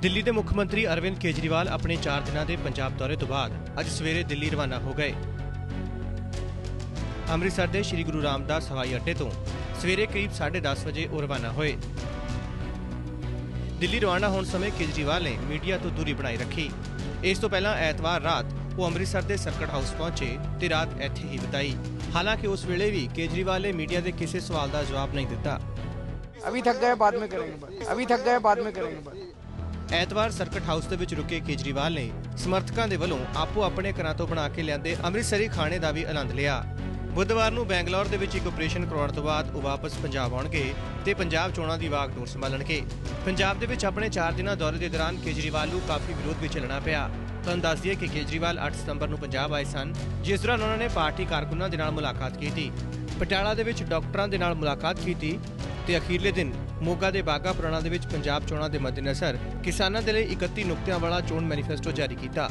ਦਿੱਲੀ ਦੇ ਮੁੱਖ ਮੰਤਰੀ ਅਰਵਿੰਦ ਕੇਜਰੀਵਾਲ ਆਪਣੇ 4 ਦਿਨਾਂ ਦੇ ਪੰਜਾਬ ਦੌਰੇ ਤੋਂ ਬਾਅਦ ਅੱਜ ਸਵੇਰੇ ਦਿੱਲੀ ਰਵਾਨਾ ਹੋ ਗਏ ਅੰਮ੍ਰਿਤਸਰ ਦੇ ਸ੍ਰੀ ਗੁਰੂ ਰਾਮਦਾਸ ਹਵਾਈ ਅੱਡੇ ਤੋਂ ਸਵੇਰੇ ਕਰੀਬ 10:30 ਵਜੇ ਉਹ ਰਵਾਨਾ ਹੋਏ ਦਿੱਲੀ ਰਵਾਨਾ ਹੋਣ ਸਮੇਂ ਕੇਜਰੀਵਾਲ ਨੇ ਮੀਡੀਆ ਤੋਂ ਦੂਰੀ ਬਣਾਈ ਰੱਖੀ ਇਸ ਤੋਂ ਪਹਿਲਾਂ ਐਤਵਾਰ ਰਾਤ ਉਹ ਅੰਮ੍ਰਿਤਸਰ ਦੇ ਸਰਕਟ ਹਾਊਸ ਪਹੁੰਚੇ ਤੇ ਰਾਤ ਇੱਥੇ ਹੀ ਬਿਤਾਈ ਹਾਲਾਂਕਿ ਉਸ ਵੇਲੇ ਵੀ ਕੇਜਰੀਵਾਲ ਨੇ ਮੀਡੀਆ ਦੇ ਕਿਸੇ ਸਵਾਲ ਦਾ ਜਵਾਬ ਨਹੀਂ ਦਿੱਤਾ अभी थक गए बाद में करेंगे बात अभी थक गए बाद में करेंगे बात ਐਤਵਾਰ ਸਰਕਟ ਹਾਊਸ ਦੇ ਵਿੱਚ ਰੁਕੇ ਕੇਜਰੀਵਾਲ ਨੇ ਸਮਰਥਕਾਂ ਦੇ ਵੱਲੋਂ ਆਪੋ ਆਪਣੇ ਘਰਾਂ ਤੋਂ ਬਣਾ ਕੇ ਲਿਆਂਦੇ ਅੰਮ੍ਰਿਤਸਰੀ ਖਾਣੇ ਦਾ ਵੀ ਆਨੰਦ ਲਿਆ। ਬੁੱਧਵਾਰ ਨੂੰ ਬੈਂਗਲੌਰ ਦੇ ਵਿੱਚ ਇੱਕ ਆਪਰੇਸ਼ਨ ਕਰਵਾਉਣ ਤੋਂ ਬਾਅਦ ਉਹ ਵਾਪਸ ਪੰਜਾਬ ਆਉਣਗੇ ਤੇ ਪੰਜਾਬ ਚੋਣਾਂ ਦੀ ਵਾਗਡੋਰ ਸੰਭਾਲਣਗੇ। ਪੰਜਾਬ ਦੇ ਵਿੱਚ ਆਪਣੇ 4 ਦਿਨਾਂ ਦੌਰੇ ਦੇ ਦੌਰਾਨ ਕੇਜਰੀਵਾਲ ਨੂੰ ਕਾਫੀ ਵਿਰੋਧ ਵੀ ਝੱਲਣਾ ਪਿਆ। ਤੁਹਾਨੂੰ ਦੱਸ ਦਈਏ ਕਿ ਕੇਜਰੀਵਾਲ 8 ਸਤੰਬਰ ਨੂੰ ਪੰਜਾਬ ਆਏ ਸਨ, ਜਿਸ ਦੌਰਾਨ ਉਹਨਾਂ ਨੇ ਪਾਰਟੀ ਕਾਰਕੁਨਾਂ ਦੇ ਨਾਲ ਮੁਲਾਕਾਤ ਕੀਤੀ। ਪਟਿਆਲਾ ਦੇ ਵਿੱਚ ਡਾਕਟਰਾਂ ਦੇ ਨਾਲ ਮੁਲਾਕਾਤ ਕੀਤੀ ਤੇ ਅਖੀਰਲੇ ਦਿਨ ਮੋਗਾ ਦੇ ਬਾਗਾ ਪੁਰਾਣਾ ਦੇ ਵਿੱਚ ਪੰਜਾਬ ਚੋਣਾਂ ਦੇ ਮੱਦੇਨਜ਼ਰ ਕਿਸਾਨਾਂ ਦੇ ਲਈ 31 ਨੁਕਤਿਆਂ ਵਾਲਾ ਚੋਣ ਮੈਨੀਫੈਸਟੋ ਜਾਰੀ ਕੀਤਾ।